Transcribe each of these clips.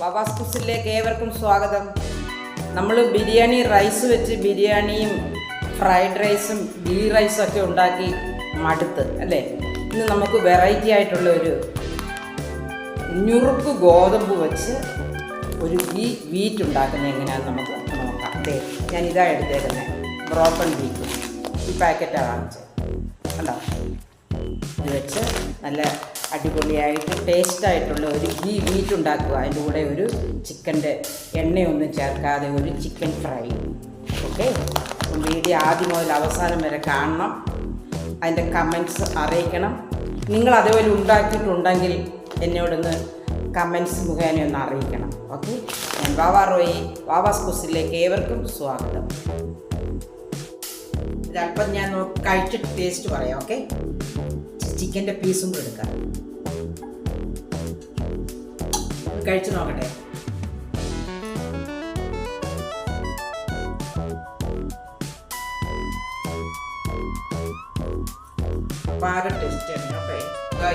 വവാസ് കുസിലേക്ക് ഏവർക്കും സ്വാഗതം. നമ്മൾ ബിരിയാണി റൈസ് വെച്ച് ബിരിയാണിയും ഫ്രൈഡ് റൈസും ഗീ റൈസും ഒക്കെ ഉണ്ടാക്കി മടുത്ത് അല്ലേ? ഇന്ന് നമുക്ക് വെറൈറ്റി ആയിട്ടുള്ള ഒരു ഞുറുക്ക് ഗോതമ്പ് വെച്ച് ഒരു ഗീ വീറ്റ് ഉണ്ടാക്കുന്നത് എങ്ങനെയാണെന്ന് നമുക്ക് നോക്കാം. അതെ ഞാൻ ഇതാണ് എടുത്തേക്കുന്നത് ബ്രോക്കൺ വീറ്റ് ഈ പാക്കറ്റാണ് വാങ്ങിച്ചത് കണ്ടോ? ഇത് വെച്ച് നല്ല അടിപൊളിയായിട്ട് ടേസ്റ്റ് ആയിട്ടുള്ള ഒരു ഗീ മീറ്റ് ഉണ്ടാക്കുക. അതിന്റെ കൂടെ ഒരു ചിക്കന്റെ എണ്ണയൊന്നും ചേർക്കാതെ ഒരു ചിക്കൻ ഫ്രൈ. ഓക്കെ വീഡിയോ ആദ്യം മുതൽ അവസാനം വരെ കാണണം. അതിന്റെ കമൻസ് അറിയിക്കണം. നിങ്ങൾ അതേപോലെ ഉണ്ടാക്കിയിട്ടുണ്ടെങ്കിൽ എന്നോടൊന്ന് കമൻസ് മുഖേന ഒന്ന് അറിയിക്കണം. ഓക്കെ ഞാൻ വാവാ റോയി വാവാസ് കുസിലേക്ക് ഏവർക്കും സ്വാഗതം. ഇതല്പം ഞാൻ കഴിച്ചിട്ട് ടേസ്റ്റ് പറയാം. ഓക്കെ ചിക്കന്റെ പീസും എടുക്കാം. കഴിച്ചു നോക്കട്ടെ.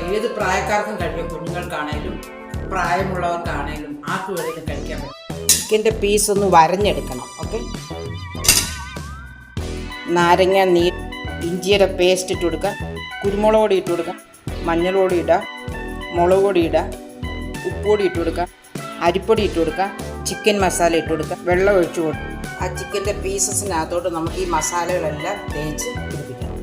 ഏത് പ്രായക്കാർക്കും കഴിക്കും കുഞ്ഞുങ്ങൾക്കാണേലും പ്രായമുള്ളവർക്കാണേലും ആർക്കും വേണമെങ്കിലും കഴിക്കാൻ പറ്റും. ചിക്കന്റെ പീസ് ഒന്ന് വരഞ്ഞെടുക്കണം ഓക്കെ? നാരങ്ങ നീ ഇഞ്ചിയുടെ പേസ്റ്റ് ഇട്ട് കൊടുക്കുക. കുരുമുളക് പൊടി ഇട്ട് കൊടുക്കുക. മഞ്ഞൾ ഇടുക. മുളക് പൊടി ഇടുക. ഉപ്പുപൊടി ഇട്ട് കൊടുക്കുക. അരിപ്പൊടി ഇട്ട് കൊടുക്കുക. ചിക്കൻ മസാല ഇട്ട് കൊടുക്കുക. വെള്ളം ഒഴിച്ചു കൊടുക്കുക. ആ ചിക്കന്റെ പീസസിനകത്തോട്ട് നമുക്ക് ഈ മസാലകളെല്ലാം തേച്ച് പിടിപ്പിക്കണം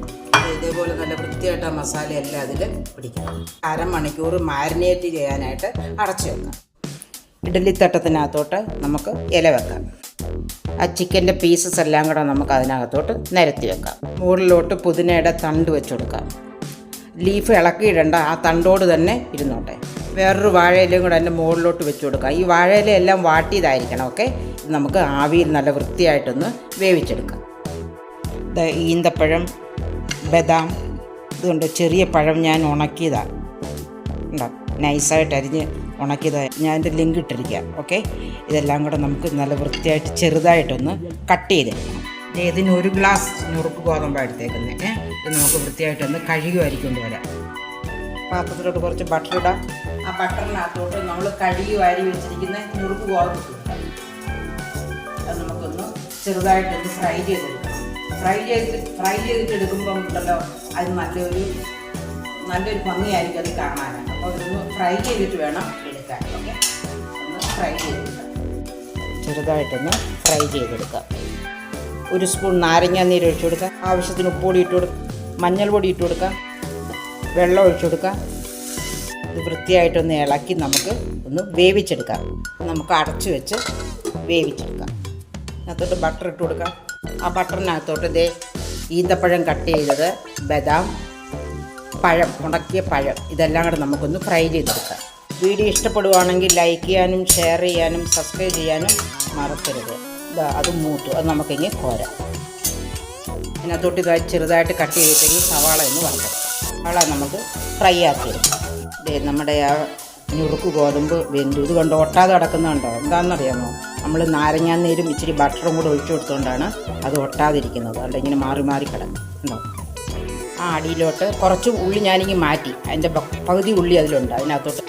ഇതേപോലെ നല്ല വൃത്തിയായിട്ട് ആ മസാല എല്ലാം അതിൽ പിടിക്കണം അരമണിക്കൂർ മാരിനേറ്റ് ചെയ്യാനായിട്ട് അടച്ചു വെക്കാം. ഇഡലിത്തട്ടത്തിനകത്തോട്ട് നമുക്ക് ഇല വെക്കാം. ആ ചിക്കന്റെ പീസസ് എല്ലാം കൂടെ നമുക്ക് അതിനകത്തോട്ട് നിരത്തി വെക്കാം. മുകളിലോട്ട് പുതിനയുടെ തണ്ട് വെച്ച് കൊടുക്കാം. ലീഫ് ഇളക്കിയിടണ്ട ആ തണ്ടോട് തന്നെ ഇരുന്നോട്ടെ. വേറൊരു വാഴയിലയും കൂടെ അതിന്റെ മുകളിലോട്ട് വെച്ച് കൊടുക്കാം. ഈ വാഴയില എല്ലാം വാട്ടിയതായിരിക്കണം ഓക്കെ നമുക്ക് ആവിയിൽ നല്ല വൃത്തിയായിട്ടൊന്ന് വേവിച്ചെടുക്കാം. ഈന്തപ്പഴം ബദാം ഇതുകൊണ്ട് ചെറിയ പഴം ഞാൻ ഉണക്കിയതാണ് ഉണ്ടോ നൈസായിട്ട് അരിഞ്ഞ് ഉണക്കിയത്. ഞാൻ എന്റെ ലിങ്ക് ഇട്ടിരിക്കാം ഓക്കെ? ഇതെല്ലാം കൂടെ നമുക്ക് നല്ല വൃത്തിയായിട്ട് ചെറുതായിട്ടൊന്ന് കട്ട് ദേ ഇതിന് ഒരു ഗ്ലാസ് നുറുക്ക് ഗോതമ്പ് എടുത്തേക്കുന്നത് ഇത് നമുക്ക് വൃത്തിയായിട്ടൊന്ന് കഴുകി വരിക്കൊണ്ട് വരാം പാത്രത്തിലോട്ട് കുറച്ച് ബട്ടർ ഇടാം. ആ ബട്ടറിനകത്തോട്ട് നമ്മൾ കഴുകി വാരി വെച്ചിരിക്കുന്ന നുറുക്ക് ഗോതമ്പ് അത് നമുക്കൊന്ന് ചെറുതായിട്ടൊന്ന് ഫ്രൈ ചെയ്തെടുക്കണം ഫ്രൈ ചെയ്ത് ഫ്രൈ ചെയ്തിട്ട് എടുക്കുമ്പോൾ ഉണ്ടല്ലോ അത് നല്ലൊരു നല്ലൊരു ഭംഗിയായിരിക്കും അത് കാണാനാണ് അപ്പോൾ ഒന്ന് ഫ്രൈ ചെയ്തിട്ട് വേണം എടുക്കാൻ. ഓക്കെ? ഒന്ന് ഫ്രൈ ചെയ്തെടുക്കാം ചെറുതായിട്ടൊന്ന് ഫ്രൈ ചെയ്തെടുക്കാം. ഒരു സ്പൂൺ നാരങ്ങ നീര് ഒഴിച്ചു കൊടുക്കാം. ആവശ്യത്തിന് ഉപ്പുപൊടി ഇട്ട് കൊടുക്കാം. മഞ്ഞൾ പൊടി ഇട്ട് കൊടുക്കാം. വെള്ളം ഒഴിച്ചു കൊടുക്കാം. ഇത് വൃത്തിയായിട്ടൊന്ന് ഇളക്കി നമുക്ക് ഒന്ന് വേവിച്ചെടുക്കാം. നമുക്ക് അടച്ചു വെച്ച് വേവിച്ചെടുക്കാം. അതിനകത്തോട്ട് ബട്ടർ ഇട്ട് കൊടുക്കാം. ആ ബട്ടറിനകത്തോട്ട് ഇതേ ഈന്തപ്പഴം കട്ട് ചെയ്തത് ബദാം പഴം ഉണക്കിയ പഴം. ഇതെല്ലാം കൂടെ നമുക്കൊന്ന് ഫ്രൈ ചെയ്തെടുക്കാം വീഡിയോ ഇഷ്ടപ്പെടുവാണെങ്കിൽ ലൈക്ക് ചെയ്യാനും ഷെയർ ചെയ്യാനും സബ്സ്ക്രൈബ് ചെയ്യാനും മറക്കരുത്. അത് മൂത്തു. അത് നമുക്കിങ്ങനെ കോരാം. അതിനകത്തോട്ട് ഇതായി ചെറുതായിട്ട് കട്ട് ചെയ്തിട്ടെങ്കിൽ സവാള ഒന്ന് വറുത്തെടുക്കാം സവാള നമുക്ക് ഫ്രൈ ആക്കി തരും നമ്മുടെ ആ ഞുറുക്ക് ഗോതമ്പ് വെന്തു. ഇത് കൊണ്ട് ഒട്ടാതെ കിടക്കുന്നുണ്ടോ എന്താണെന്നറിയാമോ? നമ്മൾ നാരങ്ങാനീരും ഇച്ചിരി ബട്ടറും കൂടെ ഒഴിച്ചു കൊടുത്തുകൊണ്ടാണ് അത് ഒട്ടാതിരിക്കുന്നത്. അതുകൊണ്ട് ഇങ്ങനെ മാറി മാറി കിടക്കും ഉണ്ടോ ആ അടിയിലോട്ട് കുറച്ച് ഉള്ളി ഞാനിങ്ങനെ മാറ്റി. അതിന്റെ പകുതി ഉള്ളി അതിലുണ്ട് അതിനകത്തോട്ട്.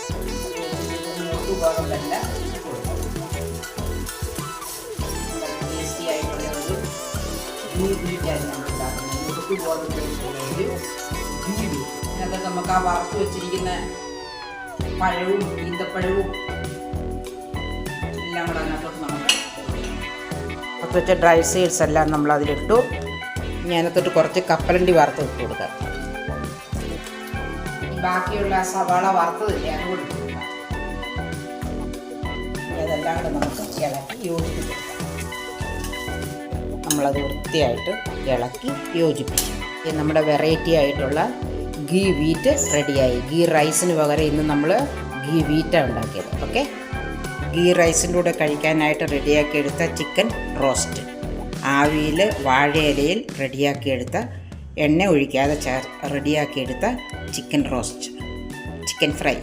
നമുക്ക് ആ വറുത്ത് വെച്ചിരിക്കുന്ന പഴവും ഈന്തപ്പഴവും എല്ലാം കൂടെ അതിനകത്തോട്ട് വറുത്ത് വെച്ച ഡ്രൈ സീഡ്സ് എല്ലാം നമ്മൾ അതിലിട്ടു ഞാനത്തോട്ട് കുറച്ച് കപ്പലണ്ടി വറുത്ത് ഇട്ട് കൊടുക്കാം. ബാക്കിയുള്ള സവാള വറുത്തതില്ലേ അത് നമുക്ക് ഇളക്കി യോജിപ്പിക്കാം നമ്മളത് വൃത്തിയായിട്ട് ഇളക്കി യോജിപ്പിക്കും നമ്മുടെ വെറൈറ്റി ആയിട്ടുള്ള ഗീ വീറ്റ് റെഡിയായി ഗീ റൈസിന് പകരം ഇന്ന് നമ്മൾ ഗീ വീറ്റാണ് ഉണ്ടാക്കിയത്. ഓക്കെ ഗീ റൈസിന്റെ കൂടെ കഴിക്കാനായിട്ട് റെഡിയാക്കി എടുത്ത ചിക്കൻ റോസ്റ്റ് ആവിയിൽ വാഴയിലയിൽ റെഡിയാക്കിയെടുത്ത എണ്ണ ഒഴിക്കാതെ ചേർ റെഡിയാക്കിയെടുത്ത ചിക്കൻ റോസ്റ്റ് ചിക്കൻ ഫ്രൈ.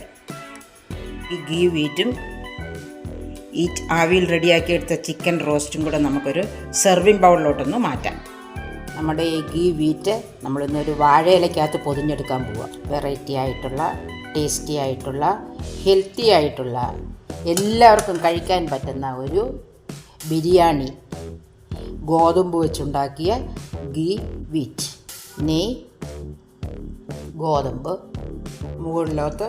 ഈ ഗീ വീറ്റും ഈ ആവിയിൽ റെഡിയാക്കിയെടുത്ത ചിക്കൻ റോസ്റ്റും കൂടെ നമുക്കൊരു സെർവിങ് ബൗളിലോട്ടൊന്ന് മാറ്റാം. നമ്മുടെ ഈ ഗീ വീറ്റ് നമ്മളിന്നൊരു വാഴയിലയ്ക്കകത്ത് പൊതിഞ്ഞെടുക്കാൻ പോവുക വെറൈറ്റി ആയിട്ടുള്ള ടേസ്റ്റി ആയിട്ടുള്ള ഹെൽത്തി ആയിട്ടുള്ള എല്ലാവർക്കും കഴിക്കാൻ പറ്റുന്ന ഒരു ബിരിയാണി ഗോതമ്പ് വെച്ചുണ്ടാക്കിയ ഗീ വീറ്റ്. നെയ് ഗോതമ്പ് മുകളിലോട്ട്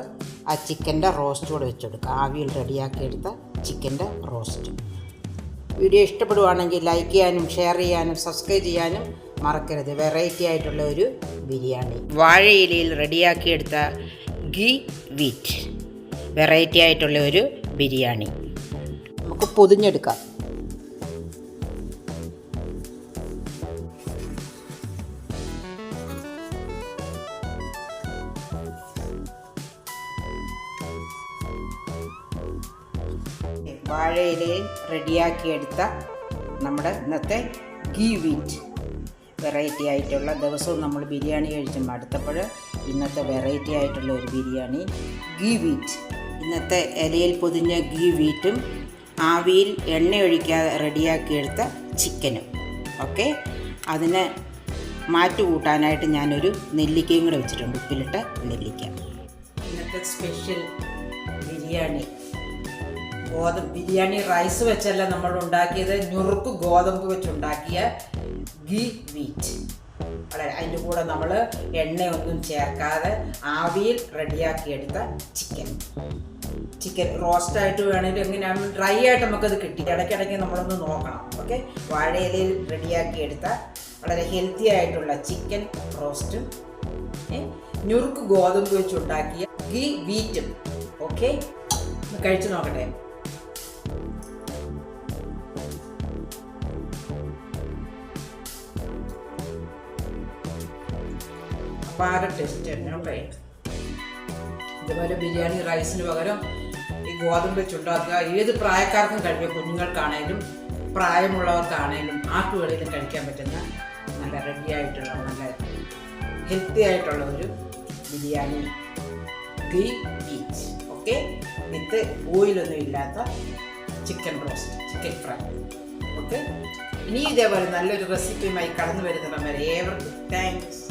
ആ ചിക്കന്റെ റോസ്റ്റ് കൂടെ വെച്ചെടുക്കുക. ആവിയിൽ റെഡിയാക്കി എടുത്ത ചിക്കന്റെ റോസ്റ്റ്. വീഡിയോ ഇഷ്ടപ്പെടുവാണെങ്കിൽ ലൈക്ക് ചെയ്യാനും ഷെയർ ചെയ്യാനും സബ്സ്ക്രൈബ് ചെയ്യാനും മറക്കരുത്. വെറൈറ്റി ആയിട്ടുള്ള ഒരു ബിരിയാണി. വാഴയിലയിൽ റെഡിയാക്കിയെടുത്ത ഗീ വിറ്റ്. വെറൈറ്റി ആയിട്ടുള്ള ഒരു ബിരിയാണി. നമുക്ക് പൊതിഞ്ഞെടുക്കാം. വാഴയിലയിൽ റെഡിയാക്കിയെടുത്ത നമ്മുടെ ഇന്നത്തെ ഗീ വീറ്റ് വെറൈറ്റി ആയിട്ടുള്ള ദിവസവും നമ്മൾ ബിരിയാണി കഴിച്ച്. മടുത്തപ്പോൾ ഇന്നത്തെ വെറൈറ്റി ആയിട്ടുള്ള ഒരു ബിരിയാണി ഗീ വീറ്റ് ഇന്നത്തെ ഇലയിൽ പൊതിഞ്ഞ ഗീ വീറ്റും ആവിയിൽ എണ്ണ ഒഴിക്കാതെ റെഡിയാക്കിയെടുത്ത ചിക്കനും. ഓക്കെ? അതിനെ മാറ്റി കൂട്ടാനായിട്ട് ഞാനൊരു നെല്ലിക്കയും കൂടെ വെച്ചിട്ടുണ്ട്. ഉപ്പിലിട്ട നെല്ലിക്ക. ഇന്നത്തെ സ്പെഷ്യൽ ബിരിയാണി. ഗോതമ്പ് ബിരിയാണി റൈസ് വെച്ചല്ല നമ്മൾ ഉണ്ടാക്കിയത് ഞുറുക്ക് ഗോതമ്പ് വെച്ചുണ്ടാക്കിയ ഗീ വീറ്റ് വളരെ അതിന്റെ കൂടെ നമ്മൾ എണ്ണയൊന്നും ചേർക്കാതെ ആവിയിൽ റെഡിയാക്കിയെടുത്ത ചിക്കൻ ചിക്കൻ റോസ്റ്റ് ആയിട്ട് വേണമെങ്കിൽ എങ്ങനെയാണ് ഡ്രൈ ആയിട്ട് നമുക്കത് കിട്ടി. ഇടയ്ക്കിടയ്ക്ക് നമ്മളൊന്ന് നോക്കണം ഓക്കെ വാഴയിലയിൽ റെഡിയാക്കിയെടുത്ത വളരെ ഹെൽത്തി ആയിട്ടുള്ള ചിക്കൻ റോസ്റ്റും ഞുറുക്ക് ഗോതമ്പ് വെച്ചുണ്ടാക്കിയ ഗീ വീറ്റും ഓക്കെ കഴിച്ചു നോക്കട്ടെ. അപാര ടേസ്റ്റ് തന്നെ ഉണ്ടേ ഇതുപോലെ ബിരിയാണി റൈസിന് പകരം ഈ ഗോതമ്പ് ചുണ്ടാക്കുക ഏത് പ്രായക്കാർക്കും കഴിക്കുക കുഞ്ഞുങ്ങൾക്കാണേലും പ്രായമുള്ളവർക്കാണേലും ആട്ടുകളിലും കഴിക്കാൻ പറ്റുന്ന നല്ല റെഡി ആയിട്ടുള്ള നല്ല ഹെൽത്തി ആയിട്ടുള്ള ഒരു ബിരിയാണി. ഗ്രീൻ ബീച്ച് ഓക്കെ? വിത്ത് ഓയിലൊന്നും ഇല്ലാത്ത chicken roast chicken fry okay? ഇനി ഇതേപോലെ നല്ലൊരു റെസിപ്പിയുമായി കടന്നു വരുന്നവരെ ഏവർക്കും താങ്ക്സ്